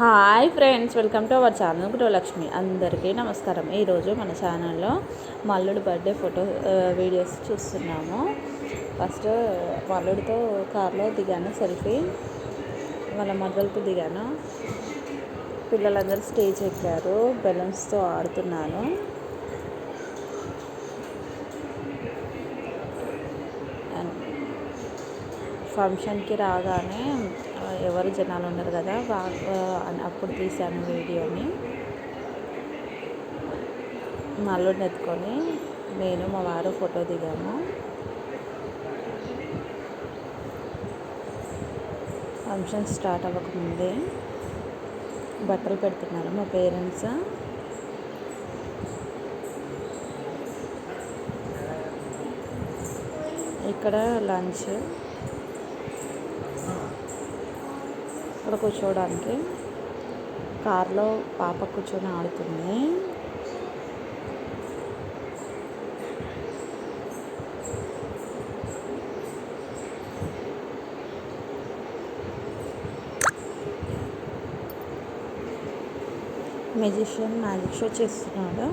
Hi friends welcome to our channel Gruhalakshmi. అందరికీ నమస్కారం. ఈరోజు మన ఛానల్లో మల్లుడు బర్త్డే ఫోటో వీడియోస్ చూస్తున్నాము. ఫస్ట్ మల్లుడితో కార్లో దిగాను సెల్ఫీ. వాళ్ళ మద్దలతో దిగాను. పిల్లలందరూ స్టేజ్ ఎక్కారు బెలూన్స్తో ఆడుతున్నాను. అండ్ ఫంక్షన్కి రాగానే ఎవరు జనాలు ఉన్నారు కదా వా- అప్పుడు తీశాను వీడియోని. నల్లుడిని ఎత్తుకొని నేను మా వారు ఫోటో దిగాము. ఫంక్షన్ స్టార్ట్ అవ్వకముందే బట్టలు పెడుతున్నారు మా పేరెంట్స్. ఇక్కడ లంచ్ ఇక్కడ కూర్చోవడానికి కార్లో పాప కూర్చొని ఆడుతుంది. మెజిషియన్ మ్యాజిక్ షో చేస్తున్నాడు.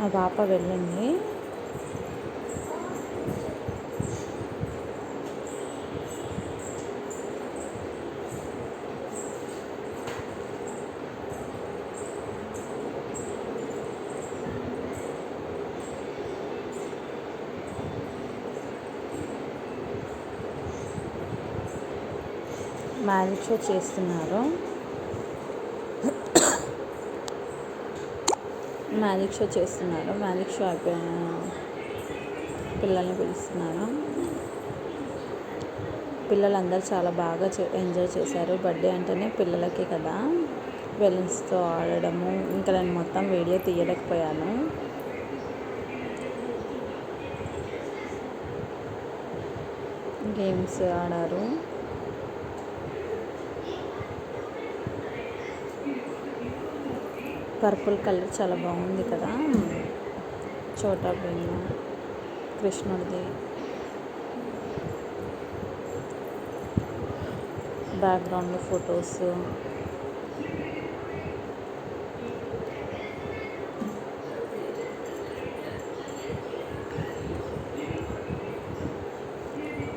మా పాప వెళ్ళింది. మ్యాజిక్ షో చేస్తున్నారు. మ్యాజిక్ షో చేస్తున్నారు. మ్యాజిక్ షో అయిపోయిన పిల్లల్ని పిలుస్తున్నారు. పిల్లలందరూ చాలా బాగా చే- ఎంజాయ్ చేశారు. బర్త్డే అంటేనే పిల్లలకే కదా. బెలూన్స్తో ఆడడము ఇంకా నేను మొత్తం వీడియో తీయలేకపోయాను. గేమ్స్ ఆడారు. పర్పుల్ కలర్ చాలా బాగుంది కదా. చోటా భీమ్ కృష్ణుడిది. బ్యాక్గ్రౌండ్ ఫొటోస్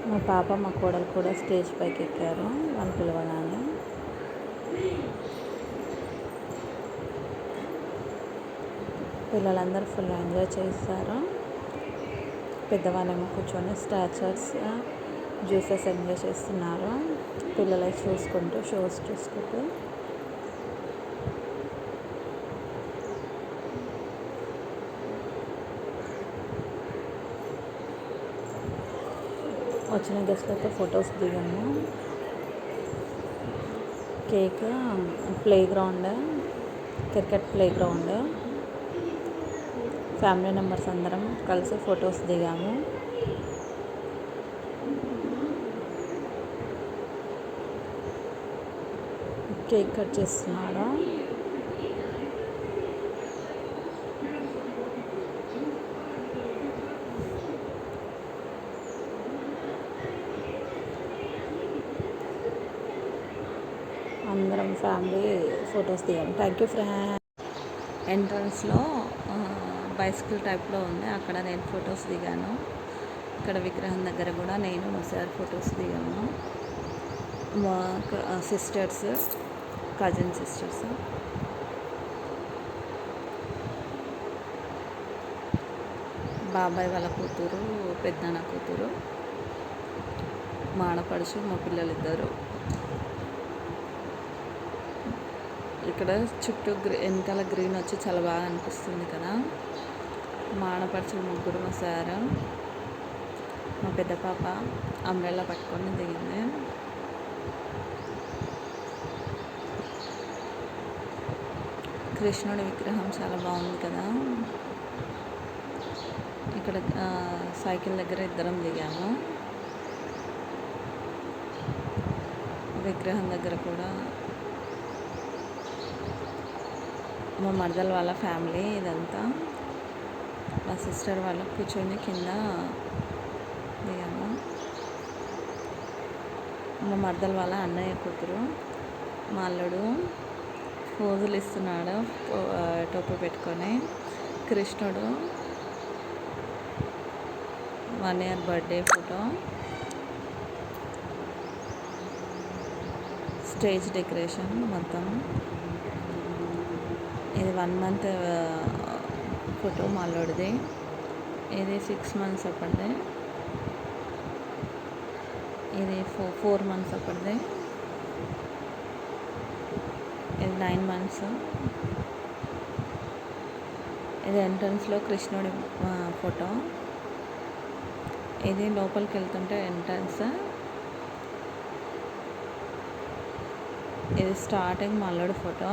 మా పాప మా కోడలు కూడా స్టేజ్ పైకి ఎక్కారు. వాళ్ళు పిలవగానే. పిల్లలందరూ ఫుల్ ఎంజాయ్ చేస్తారు పెద్దవాళ్ళేమో కూర్చొని స్టాచర్స్ జ్యూసెస్ ఎంజాయ్ చేస్తున్నారు. పిల్లలు చూసుకుంటూ షోస్ చూసుకుంటూ. వచ్చిన గెస్ట్లతో ఫొటోస్ దిగాము. Cake playground cricket playground family members అందరం కలిసి ఫొటోస్ దిగాము. కేక్ కట్ చేస్తున్నాడు. అందరం ఫ్యామిలీ ఫొటోస్ దిగాము. Thank you friend. ఎంట్రన్స్లో బైసికల్ టైప్లో ఉంది. అక్కడ నేను ఫొటోస్ దిగాను. ఇక్కడ విగ్రహం దగ్గర కూడా నేను మా సార్ ఫొటోస్ దిగాను మా సిస్టర్స్ కజిన్ సిస్టర్స్. బాబాయ్ వాళ్ళ కూతురు పెద్దన కూతురు మా ఆడపడుచు మా పిల్లలిద్దరు. ఇక్కడ చుట్టూ గ్రీ వెనకాల గ్రీన్ వచ్చి చాలా బాగా అనిపిస్తుంది కదా. మా ఆడపడుచులు ముగ్గురు మా సార్ మా పెద్ద పాప అంబ్రెల్లా పట్టుకొని దిగింది. కృష్ణుడి విగ్రహం చాలా బాగుంది కదా. ఇక్కడ సైకిల్ దగ్గర ఇద్దరం దిగాము. విగ్రహం దగ్గర కూడా మా మరదల వాళ్ళ ఫ్యామిలీ ఇదంతా. మా సిస్టర్ వాళ్ళ కూర్చొని కింద దిగాము. మా మరదల వాళ్ళ అన్నయ్య కూతురు మా అల్లుడు పోజులు ఇస్తున్నాడు టోపీ పెట్టుకొని. కృష్ణుడు one year birthday photo. Stage decoration మొత్తం. ఇది వన్ మంత్ ఫోటో మాలోడిది ఇది సిక్స్ మంత్స్ అప్పటిది. ఇది ఫో ఫోర్ మంత్స్ అప్పటిది. ఇది నైన్ మంత్స్ ఇది ఎంట్రన్స్లో కృష్ణుడి ఫోటో ఇది లోపలికి వెళ్తుంటే ఎంట్రన్స్ ఇది స్టార్టింగ్ మల్లడు ఫోటో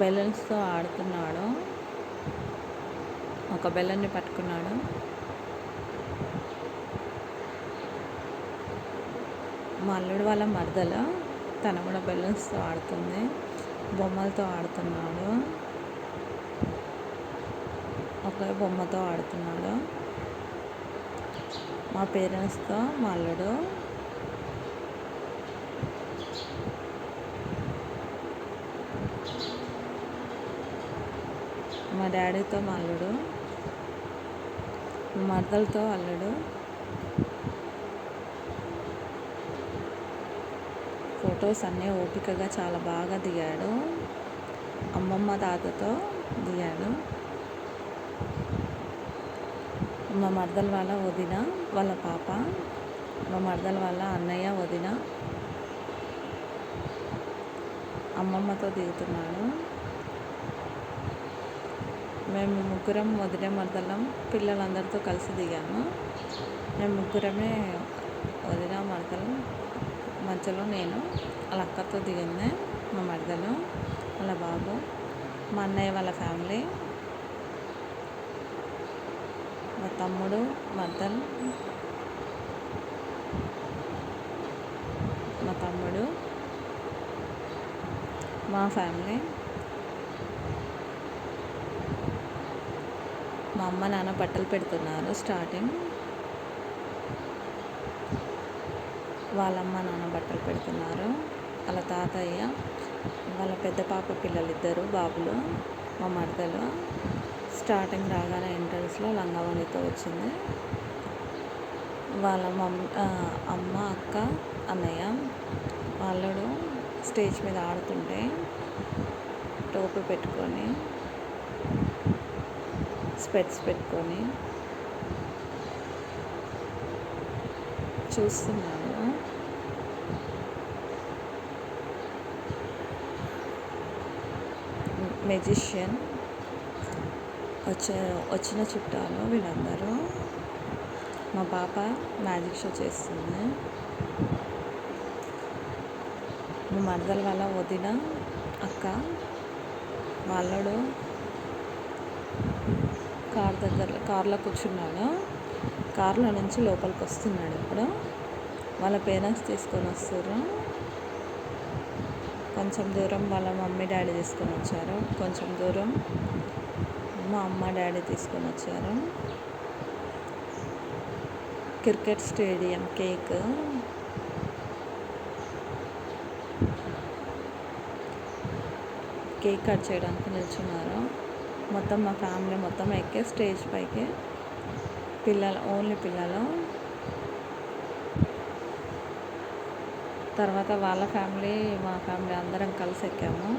బెలూన్స్తో ఆడుతున్నాడు. ఒక బెలూన్ని పట్టుకున్నాడు. మా అల్లుడు వాళ్ళ మరదల తను కూడా బెలూన్స్తో ఆడుతుంది. బొమ్మలతో ఆడుతున్నాడు. ఒక బొమ్మతో ఆడుతున్నాడు. మా పేరెంట్స్తో మా అల్లుడు మా డాడీతో మా అల్లుడు మా మరదలతో అల్లుడు ఫొటోస్ అన్నీ ఓపికగా చాలా బాగా దిగాడు. అమ్మమ్మ తాతతో దిగాడు. మా మరదల వాళ్ళ వదిన వాళ్ళ పాప మా మరదల వాళ్ళ అన్నయ్య వదిన అమ్మమ్మతో దిగుతున్నాడు. మేము ముగ్గురం వదిలే మరదలం పిల్లలందరితో కలిసి దిగాము. మేము ముగ్గురమే వదిన మరదలం మధ్యలో నేను వాళ్ళ అక్కతో దిగింది మా మరదలు వాళ్ళ బాబు మా అన్నయ్య వాళ్ళ ఫ్యామిలీ మా తమ్ముడు మర్దలు మా తమ్ముడు మా ఫ్యామిలీ మా అమ్మ నాన్న బట్టలు పెడుతున్నారు స్టార్టింగ్. వాళ్ళమ్మ నాన్న బట్టలు పెడుతున్నారు. వాళ్ళ తాతయ్య వాళ్ళ పెద్ద పాప పిల్లలు ఇద్దరు బాబులు మా మడతలు స్టార్టింగ్ రాగానే ఎంట్రన్స్లో లంగావణితో వచ్చింది. వాళ్ళ మమ్ అమ్మ అక్క అన్నయ్య వాళ్ళడు స్టేజ్ మీద ఆడుతుంటే టోపీ పెట్టుకొని స్పెట్స్ పెట్టుకొని చూస్తున్నాను. మెజిషియన్ వచ్చే వచ్చిన చుట్టాలు వీళ్ళందరూ. మా పాప మ్యాజిక్ షో చేస్తుంది. మా మరదల వాళ్ళ వదిన అక్క వాళ్ళడు కార్ దగ్గర కార్లో కూర్చున్నాడు కార్లో నుంచి లోపలికి వస్తున్నాడు ఇప్పుడు. వాళ్ళ పేరెంట్స్ తీసుకొని వస్తారు కొంచెం దూరం వాళ్ళ మమ్మీ డాడీ తీసుకొని వచ్చారు. కొంచెం దూరం మా అమ్మ డాడీ తీసుకొని వచ్చారు. Cricket stadium cake. Cake cut చేయడానికి నిల్చున్నారు. మొత్తం మా ఫ్యామిలీ మొత్తం ఎక్కే స్టేజ్ పైకి పిల్లలు ఓన్లీ పిల్లలు. తర్వాత వాళ్ళ ఫ్యామిలీ మా ఫ్యామిలీ అందరం కలిసి ఎక్కాము.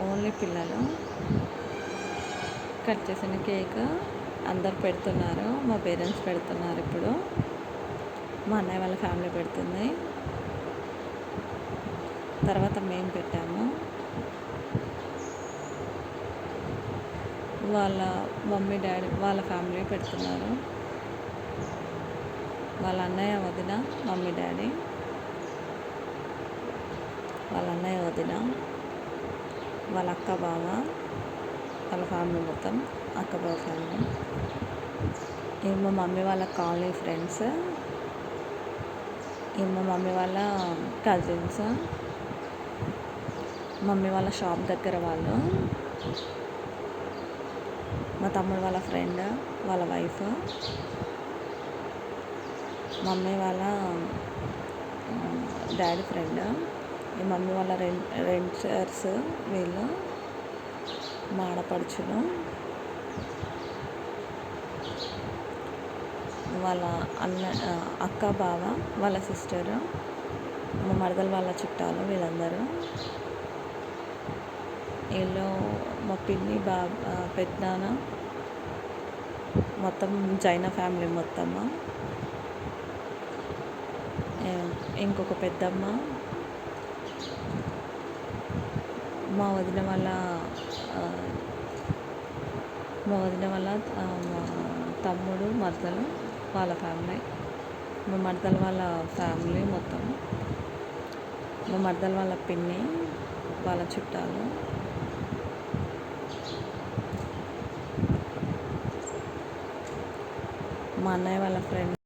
ఓన్లీ పిల్లలు. కట్ చేసిన కేక్ అందరు పెడుతున్నారు. మా పేరెంట్స్ పెడుతున్నారు ఇప్పుడు. మా అన్నయ్య వాళ్ళ ఫ్యామిలీ పెడుతుంది. తర్వాత మేము పెట్టాము. వాళ్ళ మమ్మీ డాడీ వాళ్ళ ఫ్యామిలీ పెడుతున్నారు. వాళ్ళ అన్నయ్య వదిన మమ్మీ డాడీ వాళ్ళ అన్నయ్య వదిన వాళ్ళ అక్క బావ వాళ్ళ ఫ్యామిలీ మొత్తం అక్క బావ ఫ్యామిలీ. మా మమ్మీ వాళ్ళ కాలనీ ఫ్రెండ్స్ మా మమ్మీ వాళ్ళ కజిన్స్ మమ్మీ వాళ్ళ షాప్ దగ్గర వాళ్ళు. మా తమ్ముడు వాళ్ళ ఫ్రెండ్ వాళ్ళ వైఫ్. మమ్మీ వాళ్ళ డాడీ ఫ్రెండ్. ఈ మమ్మీ వాళ్ళ రెంట్ రెంటర్స్ వీళ్ళు. మా ఆడపడుచులు. వాళ్ళ అన్న అక్క బావ వాళ్ళ సిస్టర్. మా మరదలు వాళ్ళ చుట్టాలు వీళ్ళందరూ. వీళ్ళు మా పిన్ని బా పెద్దనాన్న మొత్తం జైన ఫ్యామిలీ మొత్తమ్మ ఇంకొక పెద్దమ్మ. మా వదిన వాళ్ళ మా వదిన వాళ్ళ మా తమ్ముడు మరదలు వాళ్ళ ఫ్యామిలీ. మా మర్దల వాళ్ళ ఫ్యామిలీ మొత్తం. మా మర్దల వాళ్ళ పిన్ని వాళ్ళ చుట్టాలు. మా అన్నయ్య వాళ్ళ ఫ్రెండ్